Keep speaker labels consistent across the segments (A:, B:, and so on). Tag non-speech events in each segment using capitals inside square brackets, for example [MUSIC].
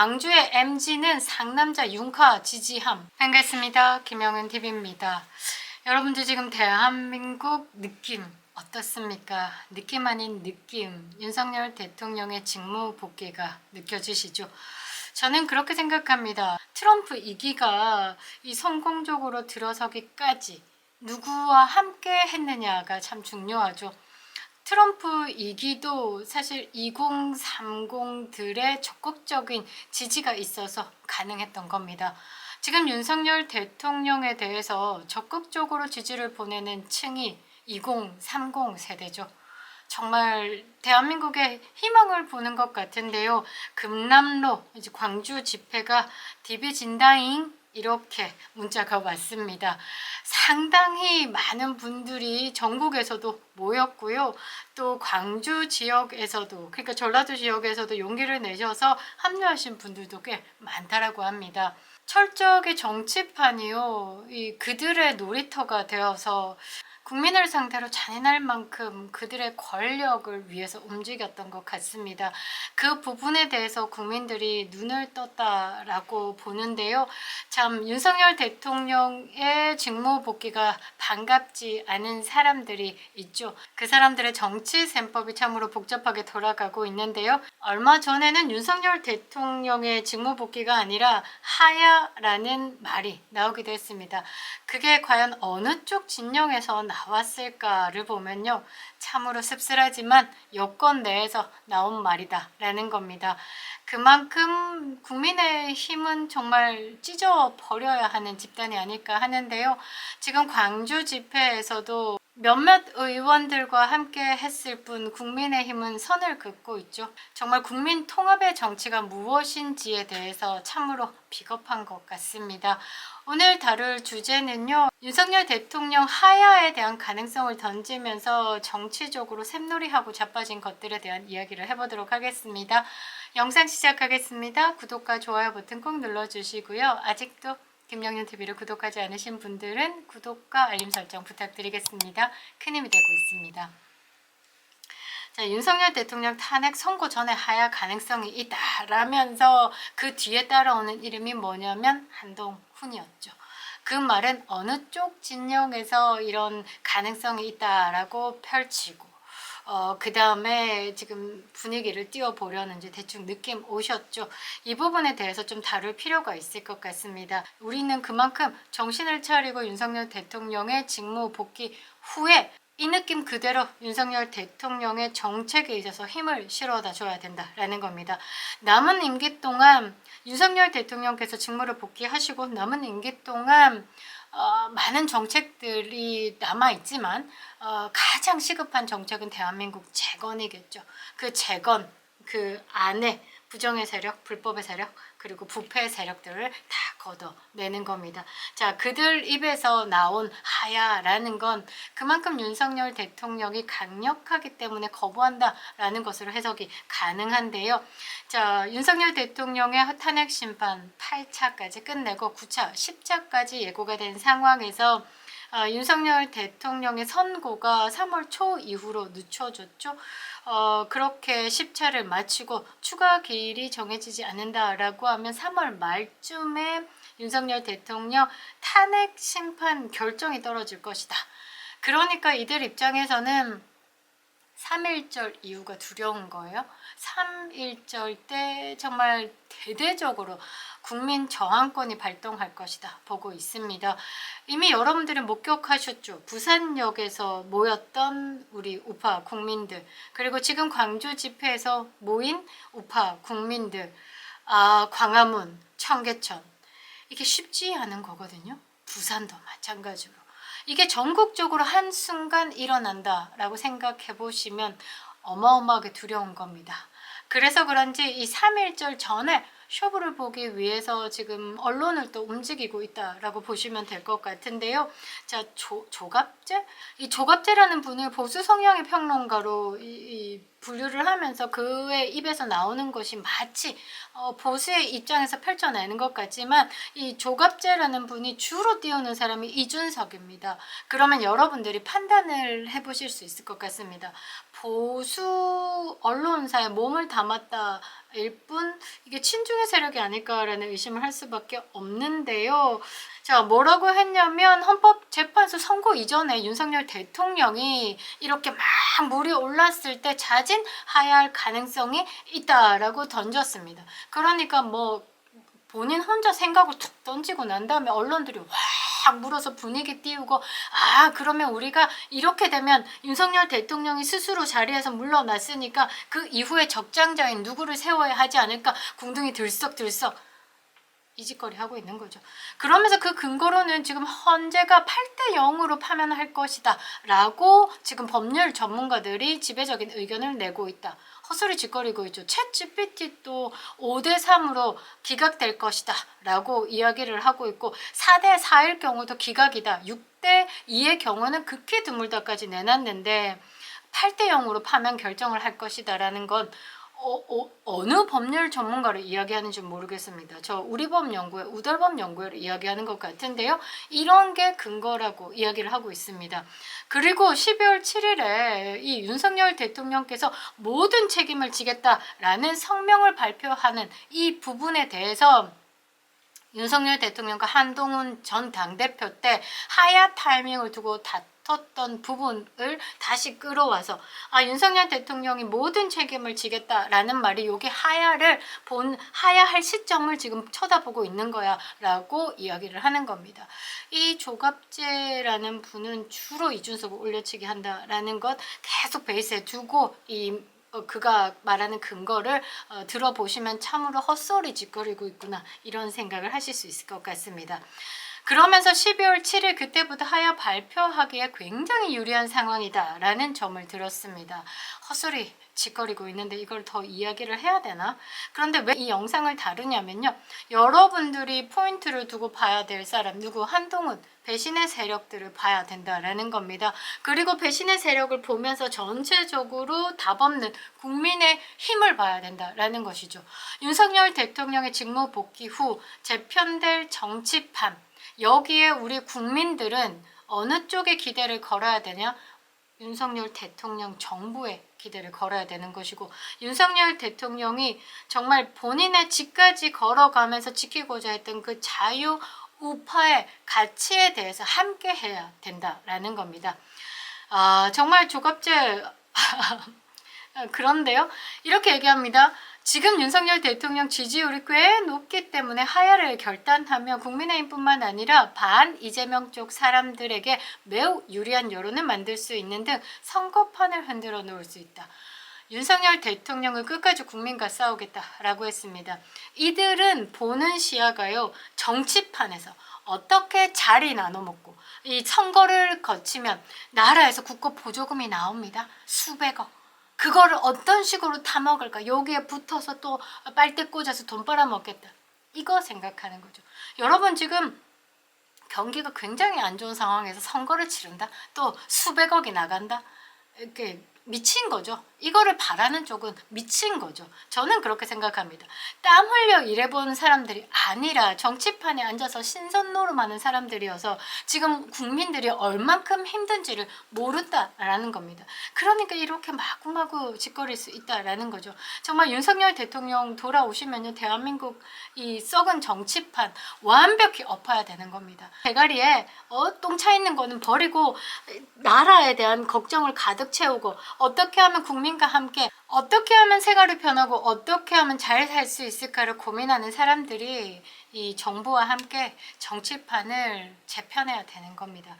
A: 광주의 MG는 상남자 윤카 지지함. 반갑습니다. 김영은 TV입니다. 여러분들 지금 대한민국 느낌 어떻습니까? 느낌 아닌 느낌. 윤석열 대통령의 직무 복귀가 느껴지시죠? 저는 그렇게 생각합니다. 트럼프 2기가 이 성공적으로 들어서기까지 누구와 함께 했느냐가 참 중요하죠. 트럼프 2기도 사실 2030들의 적극적인 지지가 있어서 가능했던 겁니다. 지금 윤석열 대통령에 대해서 적극적으로 지지를 보내는 층이 2030 세대죠. 정말 대한민국의 희망을 보는 것 같은데요. 금남로 광주 집회가 디비 진다잉 이렇게 문자가 왔습니다. 상당히 많은 분들이 전국에서도 모였고요. 또 광주 지역에서도 그러니까 전라도 지역에서도 용기를 내셔서 합류하신 분들도 꽤 많다라고 합니다. 철저하게 정치판이요. 이 그들의 놀이터가 되어서 국민을 상대로 잔인할 만큼 그들의 권력을 위해서 움직였던 것 같습니다. 그 부분에 대해서 국민들이 눈을 떴다라고 보는데요. 참 윤석열 대통령의 직무 복귀가 반갑지 않은 사람들이 있죠. 그 사람들의 정치 셈법이 참으로 복잡하게 돌아가고 있는데요. 얼마 전에는 윤석열 대통령의 직무 복귀가 아니라 하야라는 말이 나오기도 했습니다. 그게 과연 어느 쪽 진영에서 나 왔을까를 보면요. 참으로 씁쓸하지만 여권 내에서 나온 말이다라는 겁니다. 그만큼 국민의 힘은 정말 찢어 버려야 하는 집단이 아닐까 하는데요. 지금 광주 집회에서도 몇몇 의원들과 함께 했을 뿐 국민의힘은 선을 긋고 있죠. 정말 국민 통합의 정치가 무엇인지에 대해서 참으로 비겁한 것 같습니다. 오늘 다룰 주제는요. 윤석열 대통령 하야에 대한 가능성을 던지면서 정치적으로 샘놀이하고 자빠진 것들에 대한 이야기를 해보도록 하겠습니다. 영상 시작하겠습니다. 구독과 좋아요 버튼 꼭 눌러주시고요. 아직도 김영윤 TV를 구독하지 않으신 분들은 구독과 알림 설정 부탁드리겠습니다. 큰 힘이 되고 있습니다. 자, 윤석열 대통령 탄핵 선고 전에 하야 가능성이 있다라면서 그 뒤에 따라오는 이름이 뭐냐면 한동 훈이었죠. 그 말은 어느 쪽 진영에서 이런 가능성이 있다라고 펼치고 어, 그 다음에 지금 분위기를 띄워보려는지 대충 느낌 오셨죠? 이 부분에 대해서 좀 다룰 필요가 있을 것 같습니다. 우리는 그만큼 정신을 차리고 윤석열 대통령의 직무 복귀 후에 이 느낌 그대로 윤석열 대통령의 정책에 있어서 힘을 실어다 줘야 된다라는 겁니다. 남은 임기 동안 윤석열 대통령께서 직무를 복귀하시고 남은 임기 동안 어, 많은 정책들이 남아 있지만 어, 가장 시급한 정책은 대한민국 재건이겠죠. 그 재건 그 안에 부정의 세력, 불법의 세력, 그리고 부패의 세력들을 다 걷어내는 겁니다. 자, 그들 입에서 나온 하야라는 건 그만큼 윤석열 대통령이 강력하기 때문에 거부한다라는 것으로 해석이 가능한데요. 자, 윤석열 대통령의 탄핵 심판 8차까지 끝내고 9차, 10차까지 예고가 된 상황에서 아, 윤석열 대통령의 선고가 3월 초 이후로 늦춰졌죠. 어, 그렇게 10차를 마치고 추가 기일이 정해지지 않는다라고 하면 3월 말쯤에 윤석열 대통령 탄핵 심판 결정이 떨어질 것이다. 그러니까 이들 입장에서는 3.1절 이후가 두려운 거예요. 3.1절 때 정말 대대적으로 국민 저항권이 발동할 것이다 보고 있습니다. 이미 여러분들은 목격하셨죠. 부산역에서 모였던 우리 우파 국민들 그리고 지금 광주 집회에서 모인 우파 국민들 아 광화문, 청계천 이게 쉽지 않은 거거든요. 부산도 마찬가지로 이게 전국적으로 한순간 일어난다라고 생각해 보시면 어마어마하게 두려운 겁니다. 그래서 그런지 이 3.1절 전에 쇼부를 보기 위해서 지금 언론을 또 움직이고 있다라고 보시면 될 것 같은데요. 자, 조, 조갑재? 이 조갑재라는 분을 보수 성향의 평론가로 이, 이 분류를 하면서 그의 입에서 나오는 것이 마치 어, 보수의 입장에서 펼쳐내는 것 같지만 이 조갑재라는 분이 주로 띄우는 사람이 이준석입니다. 그러면 여러분들이 판단을 해보실 수 있을 것 같습니다. 보수 언론사에 몸을 담았다 일 뿐 이게 친중의 세력이 아닐까라는 의심을 할 수밖에 없는데요. 자, 뭐라고 했냐면 헌법재판소 선고 이전에 윤석열 대통령이 이렇게 막 물이 올랐을 때 자진 하야할 가능성이 있다라고 던졌습니다. 그러니까 뭐 본인 혼자 생각을 툭 던지고 난 다음에 언론들이 확 물어서 분위기 띄우고 아 그러면 우리가 이렇게 되면 윤석열 대통령이 스스로 자리에서 물러났으니까 그 이후에 적장자인 누구를 세워야 하지 않을까 궁둥이 들썩들썩 이 짓거리 하고 있는 거죠. 그러면서 그 근거로는 지금 헌재가 8대 0으로 파면할 것이다 라고 지금 법률 전문가들이 지배적인 의견을 내고 있다. 헛소리 짓거리고 있죠. 챗 GPT도 5대 3으로 기각될 것이다 라고 이야기를 하고 있고 4대 4일 경우도 기각이다. 6대 2의 경우는 극히 드물다까지 내놨는데 8대 0으로 파면 결정을 할 것이다라는 건 어, 어, 느 법률 전문가를 이야기하는지 모르겠습니다. 저 우리법 연구회, 우덜법 연구회를 이야기하는 것 같은데요. 이런 게 근거라고 이야기를 하고 있습니다. 그리고 12월 7일에 이 윤석열 대통령께서 모든 책임을 지겠다라는 성명을 발표하는 이 부분에 대해서 윤석열 대통령과 한동훈 전 당대표 때 하야 타이밍을 두고 다퉜던 부분을 다시 끌어와서 아 윤석열 대통령이 모든 책임을 지겠다라는 말이 여기 하야를 본 하야할 시점을 지금 쳐다보고 있는 거야라고 이야기를 하는 겁니다. 이 조갑재라는 분은 주로 이준석을 올려치기 한다라는 것 계속 베이스에 두고 이 어, 그가 말하는 근거를 어, 들어보시면 참으로 헛소리 짓거리고 있구나 이런 생각을 하실 수 있을 것 같습니다. 그러면서 12월 7일 그때부터 하야 발표하기에 굉장히 유리한 상황이다라는 점을 들었습니다. 헛소리 짓거리고 있는데 이걸 더 이야기를 해야 되나? 그런데 왜 이 영상을 다루냐면요. 여러분들이 포인트를 두고 봐야 될 사람 누구 한동훈 배신의 세력들을 봐야 된다라는 겁니다. 그리고 배신의 세력을 보면서 전체적으로 답 없는 국민의 힘을 봐야 된다라는 것이죠. 윤석열 대통령의 직무 복귀 후 재편될 정치판 여기에 우리 국민들은 어느 쪽에 기대를 걸어야 되냐? 윤석열 대통령 정부에 기대를 걸어야 되는 것이고 윤석열 대통령이 정말 본인의 집까지 걸어가면서 지키고자 했던 그 자유 우파의 가치에 대해서 함께 해야 된다라는 겁니다. 아, 정말 조갑제 [LAUGHS] 그런데요. 이렇게 얘기합니다. 지금 윤석열 대통령 지지율이 꽤 높기 때문에 하야를 결단하며 국민의힘뿐만 아니라 반 이재명 쪽 사람들에게 매우 유리한 여론을 만들 수 있는 등 선거판을 흔들어 놓을 수 있다. 윤석열 대통령을 끝까지 국민과 싸우겠다라고 했습니다. 이들은 보는 시야가요 정치판에서 어떻게 자리 나눠 먹고 이 선거를 거치면 나라에서 국고 보조금이 나옵니다. 수백억. 그거를 어떤 식으로 타 먹을까? 여기에 붙어서 또 빨대 꽂아서 돈 빨아 먹겠다. 이거 생각하는 거죠. 여러분 지금 경기가 굉장히 안 좋은 상황에서 선거를 치른다? 또 수백억이 나간다? 이렇게 미친 거죠. 이거를 바라는 쪽은 미친 거죠. 저는 그렇게 생각합니다. 땀 흘려 일해본 사람들이 아니라 정치판에 앉아서 신선 노름하는 사람들이어서 지금 국민들이 얼만큼 힘든지를 모른다라는 겁니다. 그러니까 이렇게 마구마구 짓거릴 수 있다라는 거죠. 정말 윤석열 대통령 돌아오시면요, 대한민국 이 썩은 정치판 완벽히 엎어야 되는 겁니다. 대가리에 어, 똥차 있는 거는 버리고 나라에 대한 걱정을 가득 채우고 어떻게 하면 국민과 함께 어떻게 하면 생활이 편하고 어떻게 하면 잘 살 수 있을까를 고민하는 사람들이 이 정부와 함께 정치판을 재편해야 되는 겁니다.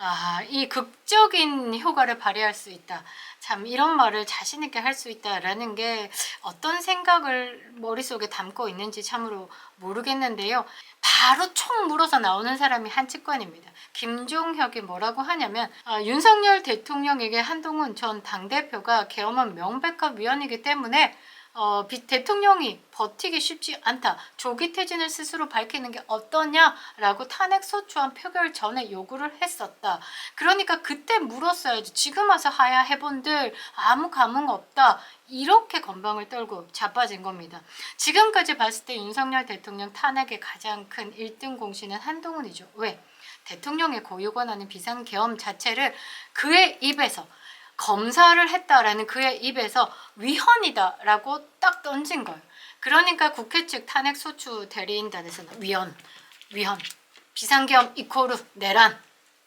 A: 아, 이 극적인 효과를 발휘할 수 있다. 참 이런 말을 자신 있게 할 수 있다라는 게 어떤 생각을 머릿속에 담고 있는지 참으로 모르겠는데요. 바로 총 물어서 나오는 사람이 한치권입니다. 김종혁이 뭐라고 하냐면 아, 윤석열 대통령에게 한동훈 전 당대표가 계엄은 명백한 위헌이기 때문에 어, 대통령이 버티기 쉽지 않다. 조기 퇴진을 스스로 밝히는 게 어떠냐라고 탄핵 소추안 표결 전에 요구를 했었다. 그러니까 그때 물었어야지. 지금 와서 하야 해본들 아무 감흥 없다. 이렇게 건방을 떨고 자빠진 겁니다. 지금까지 봤을 때 윤석열 대통령 탄핵의 가장 큰 1등 공신은 한동훈이죠. 왜? 대통령의 고유 권한인 비상계엄 자체를 그의 입에서 검사를 했다라는 그의 입에서 위헌이다라고 딱 던진 거예요. 그러니까 국회 측 탄핵 소추 대리인단에서는 위헌, 위헌, 비상계엄 이코르 내란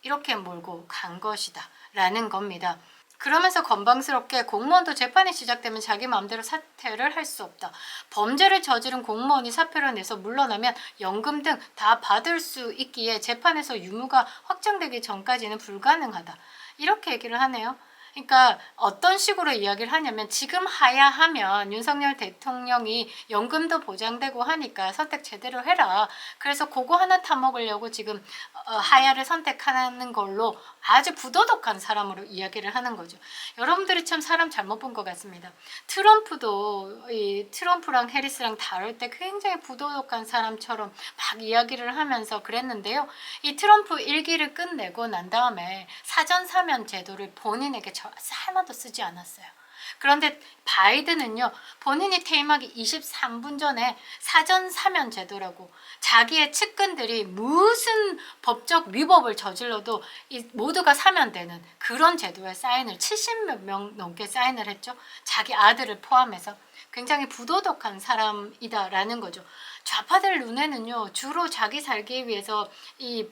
A: 이렇게 몰고 간 것이다라는 겁니다. 그러면서 건방스럽게 공무원도 재판이 시작되면 자기 마음대로 사퇴를 할 수 없다. 범죄를 저지른 공무원이 사표를 내서 물러나면 연금 등 다 받을 수 있기에 재판에서 유무가 확정되기 전까지는 불가능하다. 이렇게 얘기를 하네요. 그러니까 어떤 식으로 이야기를 하냐면 지금 하야 하면 윤석열 대통령이 연금도 보장되고 하니까 선택 제대로 해라. 그래서 그거 하나 타먹으려고 지금 어, 하야를 선택하는 걸로 아주 부도덕한 사람으로 이야기를 하는 거죠. 여러분들이 참 사람 잘못 본 것 같습니다. 트럼프도 이 트럼프랑 해리스랑 다룰 때 굉장히 부도덕한 사람처럼 막 이야기를 하면서 그랬는데요. 이 트럼프 일기를 끝내고 난 다음에 사전 사면 제도를 본인에게 저- 하나도 쓰지 않았어요. 그런데 바이든은요 본인이 퇴임하기 23분 전에 사전 사면 제도라고 자기의 측근들이 무슨 법적 위법을 저질러도 이 모두가 사면되는 그런 제도에 사인을 70몇 명 넘게 사인을 했죠. 자기 아들을 포함해서. 굉장히 부도덕한 사람이다라는 거죠. 좌파들 눈에는요 주로 자기 살기 위해서 이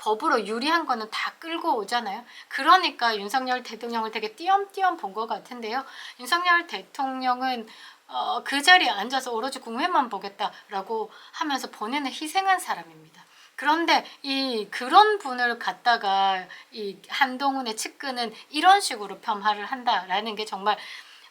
A: 법으로 유리한 거는 다 끌고 오잖아요. 그러니까 윤석열 대통령을 되게 띄엄띄엄 본 것 같은데요. 윤석열 대통령은 어, 그 자리에 앉아서 오로지 국회만 보겠다라고 하면서 본인은 희생한 사람입니다. 그런데 이 그런 분을 갖다가 이 한동훈의 측근은 이런 식으로 폄하를 한다라는 게 정말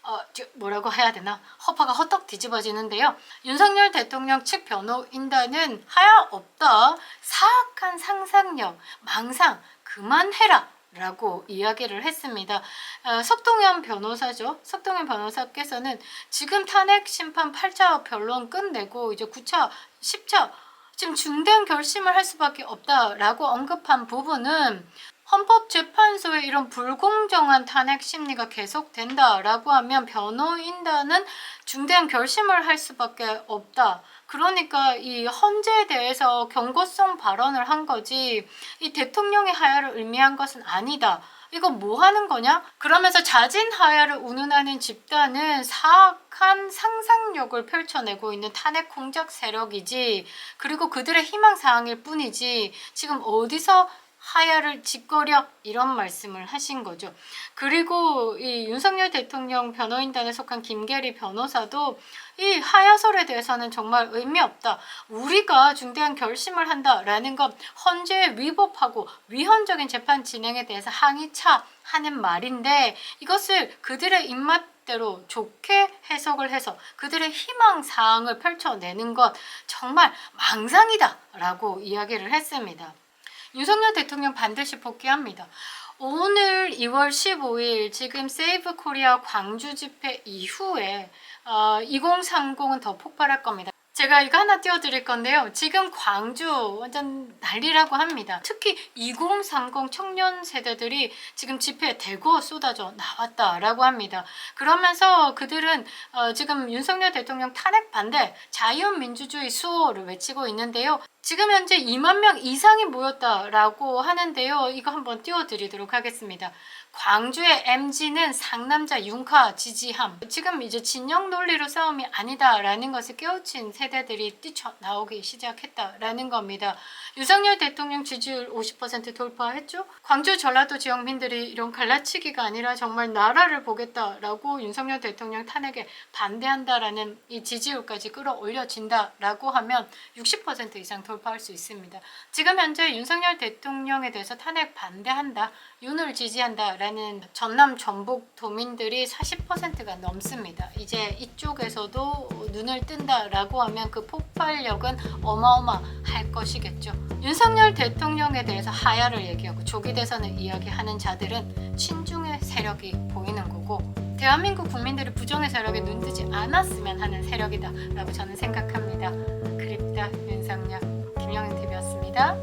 A: 어, 저, 뭐라고 해야 되나 허파가 헛떡 뒤집어지는데요. 윤석열 대통령 측 변호인단은 하야 없다 사악한 상상력 망상 그만해라. 라고 이야기를 했습니다. 어, 석동현 변호사죠. 석동현 변호사께서는 지금 탄핵 심판 8차 변론 끝내고 이제 9차, 10차 지금 중대한 결심을 할 수밖에 없다라고 언급한 부분은 헌법재판소의 이런 불공정한 탄핵 심리가 계속된다라고 하면 변호인단은 중대한 결심을 할 수밖에 없다. 그러니까 이 헌재에 대해서 경고성 발언을 한 거지 이 대통령의 하야를 의미한 것은 아니다. 이거 뭐 하는 거냐? 그러면서 자진 하야를 운운하는 집단은 사악한 상상력을 펼쳐내고 있는 탄핵 공작 세력이지 그리고 그들의 희망 사항일 뿐이지 지금 어디서 하야를 짓거려 이런 말씀을 하신 거죠. 그리고 이 윤석열 대통령 변호인단에 속한 김계리 변호사도 이 하야설에 대해서는 정말 의미 없다. 우리가 중대한 결심을 한다라는 건 헌재에 위법하고 위헌적인 재판 진행에 대해서 항의차 하는 말인데 이것을 그들의 입맛 대로 좋게 해석을 해서 그들의 희망 사항을 펼쳐내는 것 정말 망상이다라고 이야기를 했습니다. 윤석열 대통령 반드시 복귀합니다. 오늘 2월 15일 지금 세이브 코리아 광주 집회 이후에 어, 2030은 더 폭발할 겁니다. 제가 이거 하나 띄워드릴 건데요. 지금 광주 완전 난리라고 합니다. 특히 2030 청년 세대들이 지금 집회에 대거 쏟아져 나왔다라고 합니다. 그러면서 그들은 어, 지금 윤석열 대통령 탄핵 반대 자유민주주의 수호를 외치고 있는데요. 지금 현재 2만 명 이상이 모였다라고 하는데요. 이거 한번 띄워드리도록 하겠습니다. 광주의 MG는 상남자 윤카 지지함. 지금 이제 진영 논리로 싸움이 아니다라는 것을 깨우친 세대들이 뛰쳐나오기 시작했다라는 겁니다. 윤석열 대통령 지지율 50% 돌파했죠. 광주 전라도 지역민들이 이런 갈라치기가 아니라 정말 나라를 보겠다라고 윤석열 대통령 탄핵에 반대한다라는 이 지지율까지 끌어올려진다라고 하면 60% 이상 돌파할 수 있습니다. 지금 현재 윤석열 대통령에 대해서 탄핵 반대한다, 윤을 지지한다라는 전남 전북 도민들이 40%가 넘습니다. 이제 이쪽에서도 눈을 뜬다라고 하면 그 폭발력은 어마어마할 것이겠죠. 윤석열 대통령에 대해서 하야를 얘기하고 조기 대선을 이야기하는 자들은 친중의 세력이 보이는 거고 대한민국 국민들이 부정의 세력에 눈뜨지 않았으면 하는 세력이다라고 저는 생각합니다. 그립다 윤석열 김영은 TV였습니다.